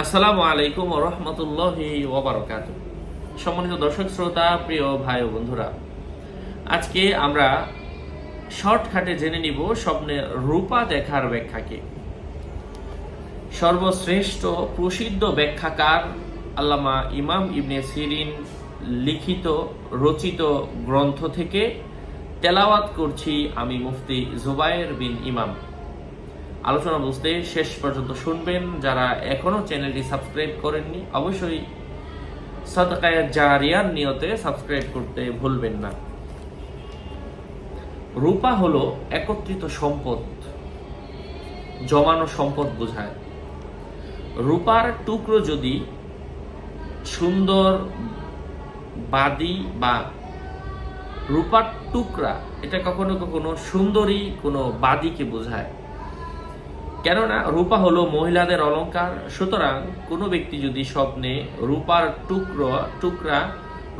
আসসালামু আলাইকুম রহমতুল্লাহ ওবরকাত সম্মানিত দর্শক, শ্রোতা, প্রিয় ভাই ও বন্ধুরা, আজকে আমরা শর্টকাটে জেনে নিব রূপা দেখার ব্যাখ্যাকে সর্বশ্রেষ্ঠ প্রসিদ্ধ ব্যাখ্যাকার আল্লামা ইমাম ইবনে সিরিন লিখিত, রচিত গ্রন্থ থেকে তেলাওয়াত করছি আমি মুফতি জুবায়ের বিন ইমাম। আলোচনা বুঝতে শেষ পর্যন্ত শুনবেন। যারা এখনও চ্যানেলটি সাবস্ক্রাইব করেননি, অবশ্যই সদকায় জারিয়ার নিয়তে সাবস্ক্রাইব করতে ভুলবেন না। রূপা হলো একত্রিত সম্পদ, জমানো সম্পদ বোঝায়। রূপার টুকরো যদি সুন্দর, বাদি বা রূপার টুকরা, এটা কখনো কখনো সুন্দরী কোনো বাদিকে বোঝায়। কেননা রূপা হলো মহিলাদের অলংকার সুতরাং কোনো ব্যক্তি যদি স্বপ্নে রূপার টুকরো, টুকরা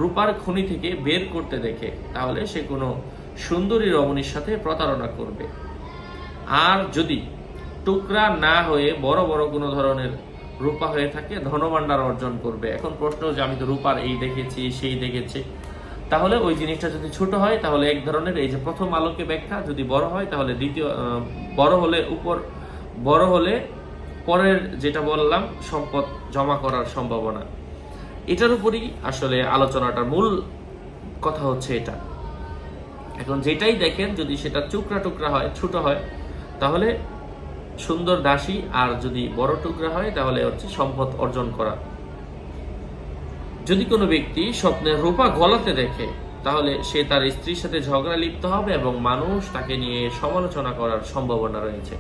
রূপার খনি থেকে বের করতে দেখে, তাহলে সে কোনো সুন্দরী রমণীর সাথে প্রতারণা করবে। আর যদি টুকরা না হয়ে বড় বড় কোনো ধরনের রূপা হয়ে থাকে, ধনভাণ্ডার অর্জন করবে। এখন প্রশ্ন যে আমি তো রূপার এই দেখেছি, সেই দেখেছি। তাহলে ওই জিনিসটা যদি ছোট হয়, তাহলে এক ধরনের এই যে প্রথম আলোকে ব্যাখ্যা যদি বড় হয়, তাহলে দ্বিতীয় বড় হলে উপর বড় হলে পরের যেটা বললাম, সম্পদ জমা করার সম্ভাবনা। এটার উপরই আসলে আলোচনাটার মূল কথা হচ্ছে এটা। এখন যেটাই দেখেন, যদি সেটা টুকরা টুকরা হয়, ছোট হয়, তাহলে সুন্দর দাসী আর যদি বড় টুকরা হয়, তাহলে হচ্ছে সম্পদ অর্জন করা। যদি কোনো ব্যক্তি স্বপ্নে রূপা গলাতে দেখে, তাহলে সে তার স্ত্রীর সাথে ঝগড়া লিপ্ত হবে এবং মানুষ তাকে নিয়ে সমালোচনা করার সম্ভাবনা রয়েছে।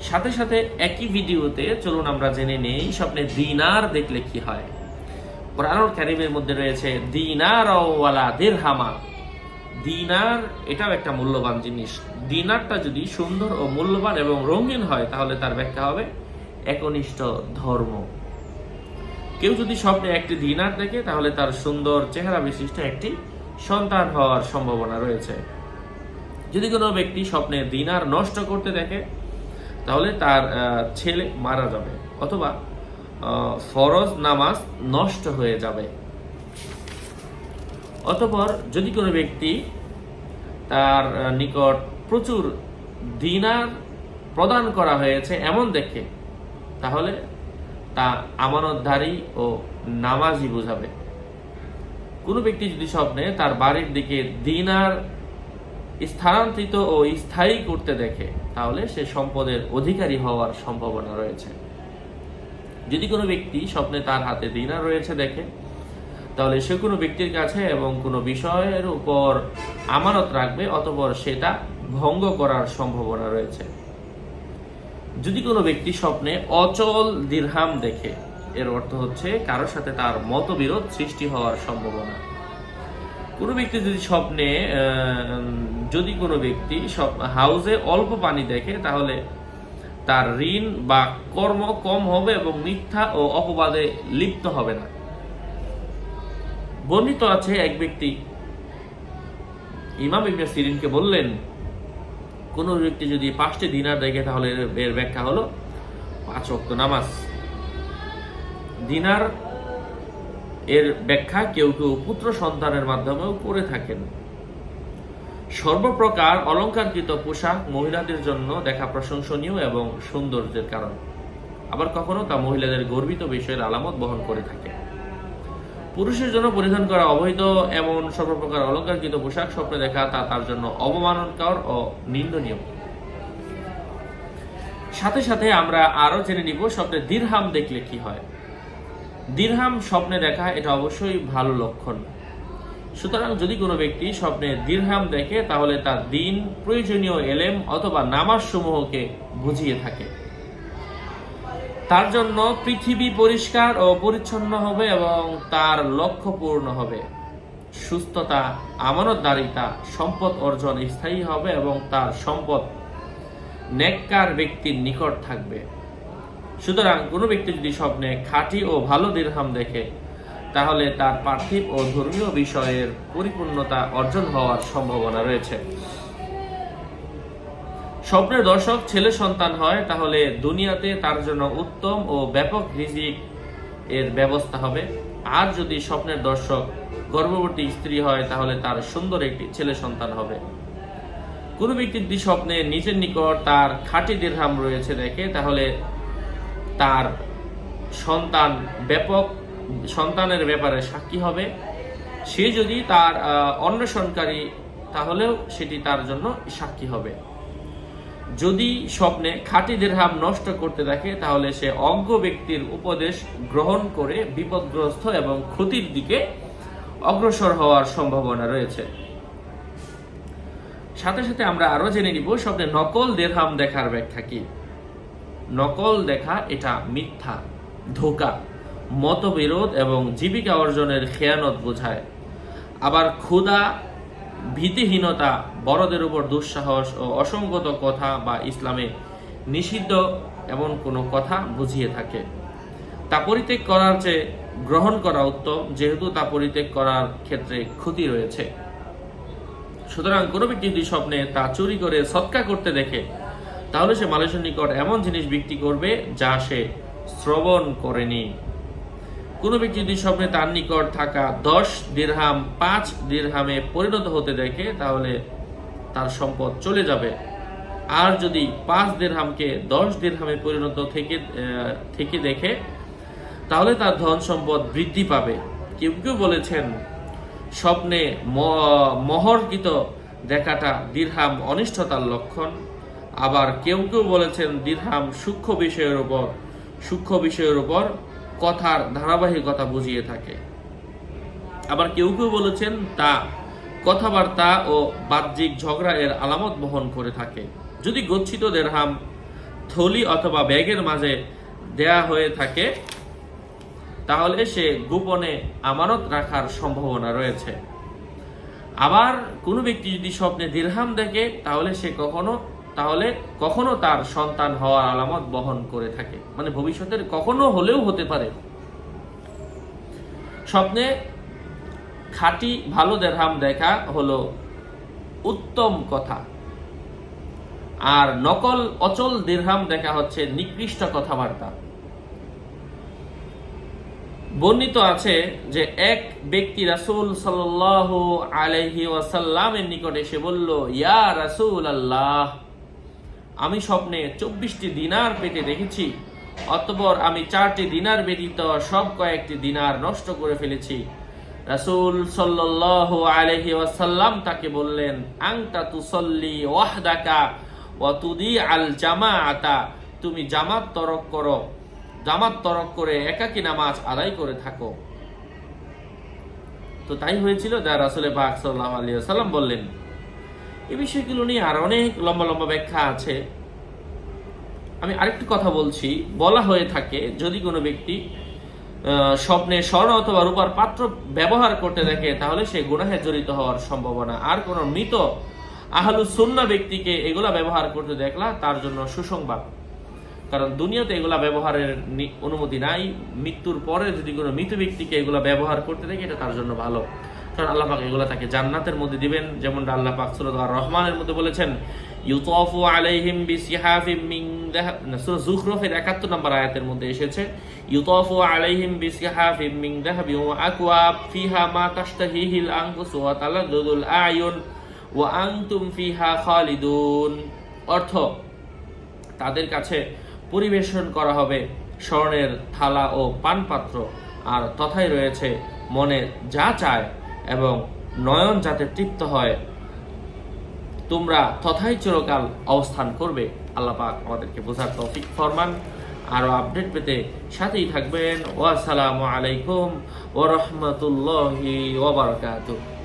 সাথে সাথে একই ভিডিওতে চলুন আমরা জেনে নেই, স্বপ্নে দিনার দেখলে কি হয়। কোরআনুল কারিমের মধ্যে রয়েছে, দিনার ওয়ালা দিরহামা। দিনার, এটাও একটা মূল্যবান জিনিস। দিনারটা যদি সুন্দর ও মূল্যবান এবং রঙিন হয়, তাহলে তার ব্যাখ্যা হবে, একনিষ্ঠ ধর্ম। কেউ যদি স্বপ্নে একটি দিনার দেখে, তাহলে তার সুন্দর চেহারা বিশিষ্ট একটি সন্তান হওয়ার সম্ভাবনা রয়েছে। যদি কোনো ব্যক্তি স্বপ্নে দিনার নষ্ট করতে দেখে তাহলে তার ছেলে মারা যাবে অথবা ফরজ নামাজ নষ্ট হয়ে যাবে। অতপর যদি কোনো ব্যক্তি তার নিকট প্রচুর দিনার প্রদান করা হয়েছে এমন দেখে, তাহলে তা আমানতধারী ও নামাজি বোঝাবে। কোনো ব্যক্তি যদি স্বপ্নে তার বাড়ির দিকে দিনার স্থানান্তরিত ও স্থায়ী করতে দেখে, তাহলে সে সম্পদের অধিকারী হওয়ার সম্ভাবনা রয়েছে। যদি কোনো ব্যক্তি স্বপ্নে তার হাতে দিনার রয়েছে দেখে, তাহলে সে কোনো ব্যক্তির কাছে এবং কোনো বিষয়ের উপর আমানত রাখবে অতপর সেটা ভঙ্গ করার সম্ভাবনা রয়েছে। যদি কোনো ব্যক্তি স্বপ্নে অচল দীর্হাম দেখে, এর অর্থ হচ্ছে কারোর সাথে তার মতবিরোধ সৃষ্টি হওয়ার সম্ভাবনা। কোনো ব্যক্তি যদি স্বপ্নে যদি কোনো ব্যক্তি স্বপ- হাউসে অল্প পানি দেখে, তাহলে তার ঋণ বা কর্ম কম হবে এবং মিথ্যা ও অপবাদে লিপ্ত হবে না। বর্ণিত আছে এক ব্যক্তি, ইমাম ইবনে সিরিনকে বললেন, কোনো ব্যক্তি যদি পাঁচটি দিনার দেখে, তাহলে এর- ব্যাখ্যা হলো পাঁচ ওয়াক্ত নামাজ। দিনার এর ব্যাখ্যা কেউ কেউ পুত্র সন্তানের মাধ্যমেও করে থাকেন। সর্বপ্রকার অলংকারকৃত পোশাক মহিলাদের জন্য দেখা প্রশংসনীয় এবং সৌন্দর্যের কারণ। আবার কখনো তা মহিলাদের গর্বিত বিষয়ের আলামত বহন করে থাকে। পুরুষের জন্য পরিধান করা অবৈধ এমন সর্বপ্রকার অলংকারকৃত পোশাক স্বপ্নে দেখা তা তার জন্য অবমাননকর ও নিন্দনীয়। সাথে সাথে আমরা আরও জেনে নিব স্বপ্নে দীর্হাম দেখলে কি হয়। দীর্হাম স্বপ্নে দেখা, এটা অবশ্যই ভালো লক্ষণ। সুতরাং যদি কোনো ব্যক্তি স্বপ্নে দীর্হাম দেখে, তাহলে তার দিন প্রয়োজনীয় এলেম অথবা নামাজ সমূহকে বুঝিয়ে থাকে। তার জন্য পৃথিবী পরিষ্কার ও পরিচ্ছন্ন হবে এবং তার লক্ষ্য পূর্ণ হবে। সুস্থতা, আমানতদারিতা, সম্পদ অর্জন স্থায়ী হবে এবং তার সম্পদ নেককার ব্যক্তির নিকট থাকবে। সুতরাং কোনো ব্যক্তি যদি স্বপ্নে খাঁটি ও ভালো দীর্হাম দেখে, তাহলে তার পার্থিব ও ধর্মীয় বিষয়ের পরিপূর্ণতা অর্জন হওয়ার সম্ভাবনা রয়েছে। স্বপ্নের দর্শক ছেলে সন্তান হয়, তাহলে দুনিয়াতে তার জন্য উত্তম ও ব্যাপক রিজিক এর ব্যবস্থা হবে। আর যদি স্বপ্নের দর্শক গর্ভবতী স্ত্রী হয়, তাহলে তার সুন্দর একটি ছেলে সন্তান হবে। কোনো ব্যক্তি যদি স্বপ্নে নিজের নিকট তার খাঁটি দীর্ঘাম রয়েছে দেখে, তাহলে তার সন্তান ব্যাপক, সন্তানের ব্যাপারে সাক্ষী হবে। সে যদি তার অন্বেষণকারী, তাহলেও সেটি তার জন্য সাক্ষী হবে। যদি স্বপ্নে খাঁটি দেড়হাম নষ্ট করতে দেখে, তাহলে সে অজ্ঞ ব্যক্তির উপদেশ গ্রহণ করে বিপদগ্রস্ত এবং ক্ষতির দিকে অগ্রসর হওয়ার সম্ভাবনা রয়েছে। সাথে সাথে আমরা আরও জেনে নিব, স্বপ্নে নকল দেড়হাম দেখার ব্যাখ্যা কি? নকল দেখা এটা মিথ্যা, ধোকা, মতবিরোধ এবং জীবিকা অর্জনের খেয়ানত বোঝায়। আবার ক্ষুধা, ভীতিহীনতা, বড়দের উপর দুঃসাহস ও অসঙ্গত কথা বা ইসলামে নিষিদ্ধ এমন কোনো কথা বুঝিয়ে থাকে। তা পরিত্যাগ করার চেয়ে গ্রহণ করা উত্তম, যেহেতু তা পরিত্যাগ করার ক্ষেত্রে ক্ষতি রয়েছে। সুতরাং কোনো ব্যক্তি যদি স্বপ্নে তা চুরি করে সৎকা করতে দেখে তাহলে সে মানুষের নিকট এমন জিনিস বিক্রি করবে যা সে শ্রবণ করেনি। কোনো ব্যক্তি যদি স্বপ্নে তার নিকট থাকা দশ দিরহাম, পাঁচ দিরহামে পরিণত হতে দেখে, তাহলে তার সম্পদ চলে যাবে। আর যদি পাঁচ দিরহামকে দশ দিরহামে পরিণত থেকে থেকে দেখে, তাহলে তার ধন সম্পদ বৃদ্ধি পাবে। কেউ কেউ বলেছেন, স্বপ্নে মহর্কিত দেখাটা দীর্হাম অনিষ্টতার লক্ষণ। আবার কেউ কেউ বলেছেন দীর্হাম সূক্ষ্ম বিষয়ের উপর, সূক্ষ্ম বিষয়ের উপর কথার ধারাবাহিকতা বুঝিয়ে থাকে। আবার কেউ কেউ বলেছেন তা, কথাবার্তা ও বাহ্যিক ঝগড়া এর আলামত বহন করে থাকে। যদি গচ্ছিত দেড়হাম থলি অথবা ব্যাগের মাঝে দেয়া হয়ে থাকে, তাহলে সে গোপনে আমানত রাখার সম্ভাবনা রয়েছে। আবার কোনো ব্যক্তি যদি স্বপ্নে দীর্হাম দেখে, তাহলে সে কখনো তাহলে কখনো তার সন্তান হওয়ার আলামত বহন করে থাকে। মানে ভবিষ্যতের কখনো হলেও হতে পারে। স্বপ্নে খাঁটি ভালো দেড়হাম দেখা হলো উত্তম কথা। আর নকল অচল দীর্হাম দেখা হচ্ছে নিকৃষ্ট কথাবার্তা। বর্ণিত আছে যে এক ব্যক্তি রাসূল সাল্লাল্লাহু আলাইহি ওয়াসাল্লামের নিকট এসে বলল, ইয়া রাসূল আল্লাহ আমি স্বপ্নে চব্বিশটি দিনার পেটে দেখেছি, অতঃপর আমি চারটি দিনার ব্যতীত সব কয়েকটি দিনার নষ্ট করে ফেলেছি। রাসূল সাল্লাল্লাহু আলাইহি ওয়াসাল্লাম তাকে বললেন আংতা তুসল্লি ওয়াহদাকা ওয়া তুদি আল জামাআতা। তুমি জামাত তরক করো। জামাত তরক করে একাকী নামাজ আদায় করে থাকো। তো তাই হয়েছিল যা রাসুলে পাক সাল্লাহ আলিয়া সাল্লাম বললেন। এই বিষয়গুলো নিয়ে আর অনেক লম্বা লম্বা ব্যাখ্যা আছে। আমি আরেকটি কথা বলছি। বলা হয়ে থাকে, যদি কোনো ব্যক্তি স্বপ্নে স্বর্ণ অথবা রূপার পাত্র ব্যবহার করতে দেখে, তাহলে সে গুনাহে জড়িত হওয়ার সম্ভাবনা। আর কোনো মৃত আহলু সুন্না ব্যক্তিকে এগুলা ব্যবহার করতে দেখলা তার জন্য সুসংবাদ। কারণ দুনিয়াতে এগুলা ব্যবহারের অনুমতি নাই। মৃত্যুর পরে যদি কোনো মৃত ব্যক্তিকে এগুলা ব্যবহার করতে দেখে, এটা তার জন্য ভালো। কারণ আল্লাহ পাক এগুলা তাকে জান্নাতের মধ্যে দিবেন যেমন আল্লাহ পাক সূরা আর রহমানের মধ্যে বলেছেন, ইউতাফু আলাইহিম বিসিহাফিম মিন সূরা যুখরুফের 71 নম্বর আয়াতের মধ্যে এসেছে, ইউতাফু আলাইহিম বিসিহাফিম মিন যাহাবিন ওয়া আকওয়াব ফিহা মা তাশতাহিহিল আনফুস ওয়া তালাদ্দুল আয়ুন ওয়া আনতুম ফিহা খালিদুন। অর্থ, তাদের কাছে পরিবেশন করা হবে স্বর্ণের থালা ও পানপাত্র, আর তথায় রয়েছে মনে যা চায় এবং নয়ন যাতে তৃপ্ত হয়, তোমরা তথাই চিরকাল অবস্থান করবে। আল্লাহ পাক আমাদেরকে বোঝার তৌফিক ফরমান। আরও আপডেট পেতে সাথেই থাকবেন। ওয়াসালামু আলাইকুম ওয়া রাহমাতুল্লাহি ওয়া বারাকাতুহু।